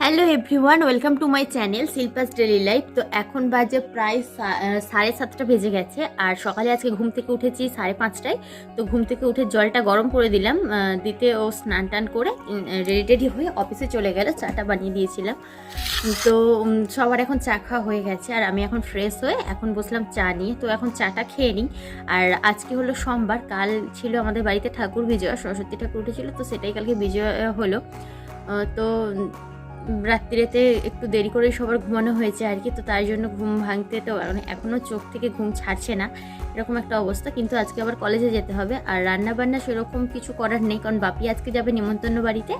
Hello everyone welcome to my channel Shilpa's daily life তো এখন বাজে প্রায় সাড়ে সাতটা বেজে গেছে, আর সকালে আজকে ঘুম থেকে উঠেছি সাড়ে পাঁচটায়। তো ঘুম থেকে উঠে জলটা গরম করে দিলাম দিতে ও স্নান টান করে রেডি টেডি হয়ে অফিসে চলে গেল চাটা বানিয়ে দিয়েছিলাম। তো সবার এখন চা খাওয়া হয়ে গেছে, আর আমি এখন ফ্রেশ হয়ে এখন বসলাম চা নিয়ে। তো এখন চাটা খেয়ে নিই, আর আজকে হলো সোমবার, কাল ছিল আমাদের বাড়িতে ঠাকুর বিজয়া, সরস্বতী ঠাকুর উঠেছিল, তো সেটাই কালকে বিজয় হলো। তো রাত্রিরেতে একটু দেরি করে সবার ঘুমানো হয়েছে আর কি, তো তার জন্য ঘুম ভাঙতে তো মানে এখনও চোখ থেকে ঘুম ছাড়ছে না, এরকম একটা অবস্থা। কিন্তু আজকে আবার কলেজে যেতে হবে আর রান্না বান্না সেরকম কিছু করার নেই, কারণ বাপি আজকে যাবে নিমন্ত্রণ বাড়িতে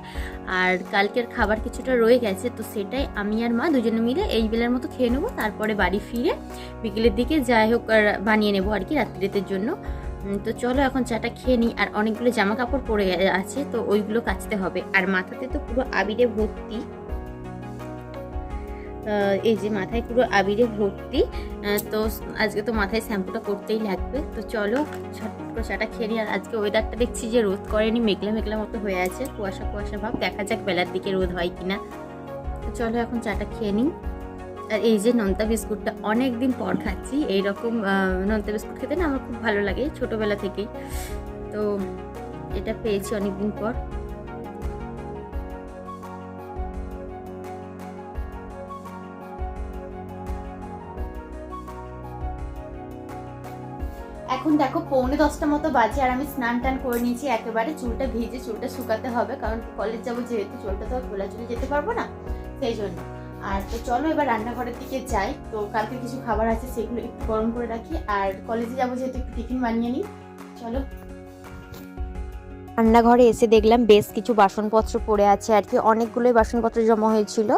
আর কালকের খাবার কিছুটা রয়ে গেছে, তো সেটাই আমি আর মা দুজনে মিলে এই বেলার মতো খেয়ে নেব, তারপরে বাড়ি ফিরে বিকেলের দিকে যাই হোক বানিয়ে নেব আর কি রাত্রিরেতের জন্য। তো চলো এখন চাটা খেয়ে নিই, আর অনেকগুলো জামা কাপড় পরে আছে, তো ওইগুলো কাচতে হবে। আর মাথাতে তো পুরো আবিরে ভর্তি। এই যে মাথায় পুরো আবিরে ভর্তি তো আজকে তো মাথায় শ্যাম্পুটা করতেই লাগবে। তো চলো করে চাটা খেয়ে নিই। আর আজকে ওয়েদারটা দেখছি যে রোদ করেনি, মেঘলা মেঘলা মতো হয়ে আছে। কুয়াশা কুয়াশা ভাব, দেখা যাক বেলার দিকে রোদ হয় কিনা। তো চলো এখন চাটা খেয়ে নিই। আর এই যে নোনতা বিস্কুটটা অনেক দিন পর খাচ্ছি, এইরকম নোনতা বিস্কুট খেতে না আমার খুব ভালো লাগে ছোটোবেলা থেকেই। তো এটা পেয়েছি অনেক দিন পর। এখন দেখো পৌনে দশটা মতো বাজে আর আমি স্নান টান করে নিয়েছি, একেবারে চুলটা ভিজে চুলটা শুকাতে হবে, কারণ কলেজ যাব যেহেতু চুলটা তো খোলা চুলে যেতে পারব না, সেই জন্য। আর তো চলো এবার রান্নাঘরের দিকে যাই। তো কালকে কিছু খাবার আছে, সেগুলো একটু গরম করে রাখি। আর কলেজে যাব যেহেতু, একটু টিফিন বানিয়ে নিই। চলো। রান্নাঘরে এসে দেখলাম বেশ কিছু বাসনপত্র পড়ে আছে আর কি। অনেকগুলোই বাসনপত্র জমা হয়েছিল।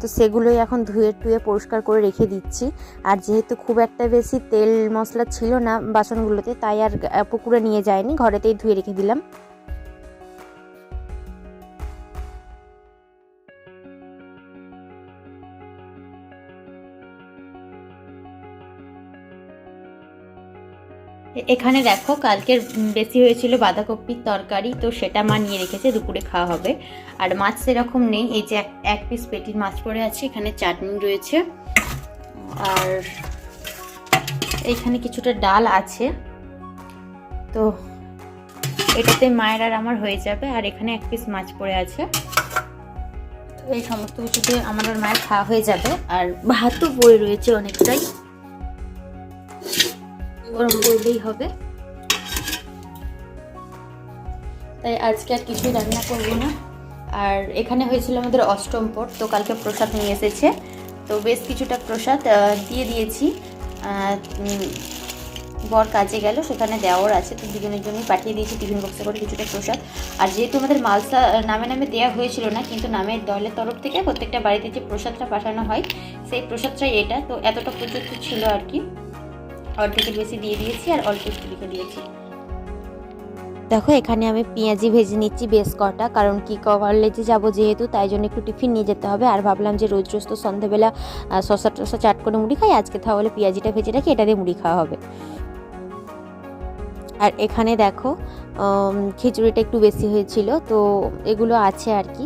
তো সেগুলোই এখন ধুয়ে টুয়ে পরিষ্কার করে রেখে দিচ্ছি। আর যেহেতু খুব একটা বেশি তেল মশলা ছিল না বাসনগুলোতে, তাই আর পুকুরে নিয়ে যায়নি। ঘরেতেই ধুয়ে রেখে দিলাম। এখানে দেখো কালকের বেশি হয়েছিল বাঁধাকপির তরকারি, তো সেটা মা নিয়ে রেখেছে, দুপুরে খাওয়া হবে। আর মাছ সেরকম নেই, এই যে এক- পিস পেটির মাছ পড়ে আছে, এখানে চাটনি রয়েছে। আর এইখানে কিছুটা ডাল আছে। তো এটাতে মায়ের আর আমার হয়ে যাবে, আর এখানে এক পিস মাছ পড়ে আছে। এই সমস্ত কিছু দিয়ে আমার আর মায়ের খাওয়া হয়ে যাবে, আর ভাতও বয়ে রয়েছে অনেকটাই। গরম করলেই হবে। তাই আজকে আর কিছুই রান্না করব না। আর এখানে হয়েছিল আমাদের অষ্টম পর তো কালকে প্রসাদ নিয়ে এসেছে। তো বেশ কিছুটা প্রসাদ দিয়ে দিয়েছি। বর কাজে গেল, সেখানে দেওয়ার আছে, তো দুজনের জন্যই পাঠিয়ে দিয়েছি টিফিন বক্সে করে কিছুটা প্রসাদ। আর যেহেতু আমাদের মালসা নামে নামে দেওয়া হয়েছিল না, কিন্তু নামের দলের তরফ থেকে প্রত্যেকটা বাড়িতে যে প্রসাদটা পাঠানো হয়, সেই প্রসাদটাই এটা। তো এতটা প্রযুক্ত ছিল আর কি। অর্ধেকের বেশি দিয়ে দিয়েছি আর অল্প একটু রেখে দিয়েছি। দেখো, এখানে আমি পেঁয়াজি ভেজে নিচ্ছি বেশ কটা, কারণ কি কলেজে যাব যেহেতু, তাই জন্য একটু টিফিন নিয়ে যেতে হবে। আর ভাবলাম যে রোজ রোজ তো সন্ধ্যেবেলা শসা টসা চাট করে মুড়ি খাই, আজকে তাহলে পেঁয়াজিটা ভেজে রাখি এটা দিয়ে মুড়ি খাওয়া হবে। আর এখানে দেখো খিচুড়িটা একটু বেশি হয়েছিল, তো এগুলো আছে আর কি।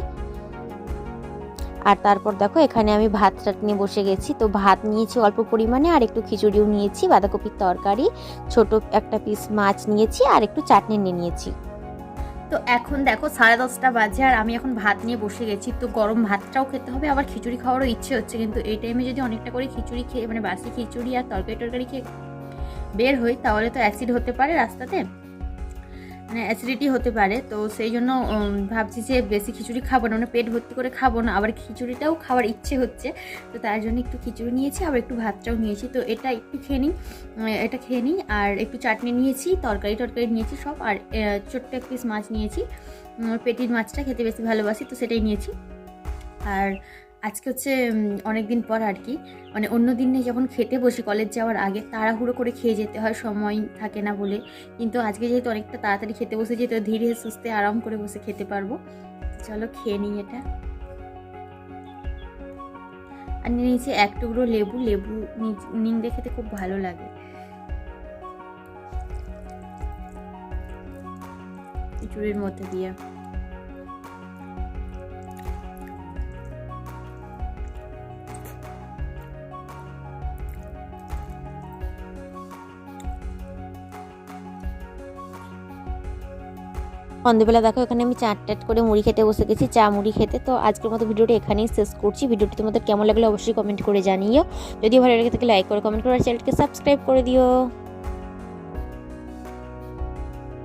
আর তারপর দেখো, এখানে আমি ভাত নিয়ে বসে গেছি। তো ভাত নিয়েছি অল্প পরিমাণে, আর একটু খিচুড়িও নিয়েছি, বাঁধাকপির তরকারি, ছোট একটা পিস মাছ নিয়েছি, আর একটু চাটনি নিয়ে নিয়েছি। তো এখন দেখো, সাড়ে দশটা বাজে, আর আমি এখন ভাত নিয়ে বসে গেছি। তো গরম ভাতটাও খেতে হবে, আবার খিচুড়ি খাওয়ারও ইচ্ছে হচ্ছে। কিন্তু এই টাইমে যদি অনেকটা করে খিচুড়ি খেয়ে মানে বাসি খিচুড়ি আর তরকারি টরকারি খেয়ে বের হই, তাহলে তো অ্যাসিড হতে পারে রাস্তাতে। মানে অ্যাসিডিটি হতে পারে। তো সেই জন্য ভাবছি যে বেশি খিচুড়ি খাব না। মানে পেট ভর্তি করে খাব না। আবার খিচুড়িটাও খাওয়ার ইচ্ছে হচ্ছে। তো তার জন্য একটু খিচুড়ি নিয়েছি, আবার একটু ভাতটাও নিয়েছি। তো এটা একটু খেয়ে নিই। এটা খেয়ে নিই। আর একটু চাটনি নিয়েছি, তরকারি টরকারি নিয়েছি সব। আর ছোট্ট এক পিস মাছ নিয়েছি। পেটির মাছটা খেতে বেশি ভালোবাসি, তো সেটাই নিয়েছি। আর আজকে হচ্ছে অনেক দিন পর আর কি মানে অন্য দিনে যখন খেতে বসি, কলেজ যাওয়ার আগে তাড়াহুড়ো করে খেয়ে যেতে হয়, সময় থাকে না বলে। কিন্তু আজকে যেহেতু অনেকটা তাড়াতাড়ি খেতে বসেছি তো ধীরে সুস্থে আরাম করে বসে খেতে পারব। চলো খেয়ে নিই এটা। আর নিয়ে নিয়েছি এক টুকরো লেবু। লেবু নিংড়ে খেতে খুব ভালো লাগে। খিচুড়ির মধ্যে দিয়ে। সন্ধ্যেবেলা দেখো, এখানে আমি চাট টাট করে মুড়ি খেতে বসে গেছি, চা মুড়ি খেতে। তো আজকের মতো ভিডিওটা এখানেই শেষ করছি। ভিডিওটি তোমাদের কেমন লাগল অবশ্যই কমেন্ট করে জানিও। যদি ভালো লেগে থাকে লাইক করে কমেন্ট করে চ্যানেলকে সাবস্ক্রাইব করে দিও।